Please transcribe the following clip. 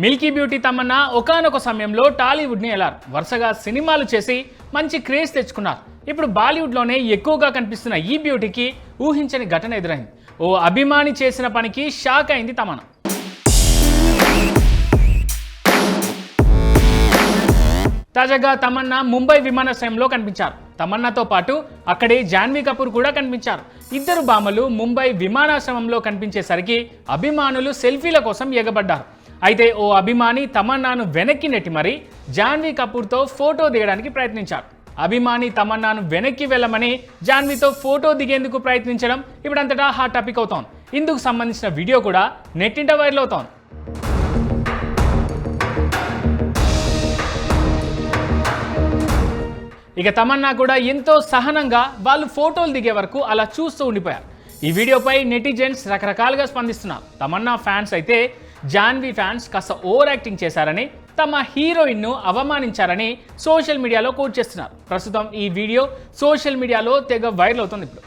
Milky beauty Tamannaah ఒకానొక సమయంలో టాలీవుడ్ని ఎలారు వరుసగా సినిమాలు చేసి మంచి క్రేజ్ తెచ్చుకున్నారు. ఇప్పుడు బాలీవుడ్లోనే ఎక్కువగా కనిపిస్తున్న ఈ బ్యూటీకి ఊహించని ఘటన ఎదురైంది. ఓ అభిమాని చేసిన పనికి షాక్ అయింది తమన్నా. తాజాగా తమన్నా ముంబై విమానాశ్రయంలో కనిపించారు. తమన్నాతో పాటు అక్కడే జాన్వీ కపూర్ కూడా కనిపించారు. ఇద్దరు భామలు ముంబై విమానాశ్రయంలో కనిపించేసరికి అభిమానులు సెల్ఫీల కోసం ఎగబడ్డారు. అయితే ఓ అభిమాని తమన్నాను వెనక్కి నెట్టి మరి జాన్వీ కపూర్తో ఫోటో దిగడానికి ప్రయత్నించారు. అభిమాని తమన్నాను వెనక్కి వెళ్ళమని జాన్వీతో ఫోటో దిగేందుకు ప్రయత్నించడం ఇప్పుడంతటా హాట్ టాపిక్ అవుతోంది. ఇందుకు సంబంధించిన వీడియో కూడా నెట్టింట వైరల్ అవుతోంది. ఇక తమన్నా కూడా ఎంతో సహనంగా వాళ్ళు ఫోటోలు దిగే వరకు అలా చూస్తూ ఉండిపోయారు. ఈ వీడియోపై నెటిజన్స్ రకరకాలుగా స్పందిస్తున్నారు. తమన్నా ఫ్యాన్స్ అయితే జాన్వీ ఫ్యాన్స్ కాస్త ఓవర్ యాక్టింగ్ చేశారని తమ హీరోయిన్ను అవమానించారని సోషల్ మీడియాలో కోట్ చేస్తున్నారు. ప్రస్తుతం ఈ వీడియో సోషల్ మీడియాలో తెగ వైరల్ అవుతుంది ఇప్పుడు.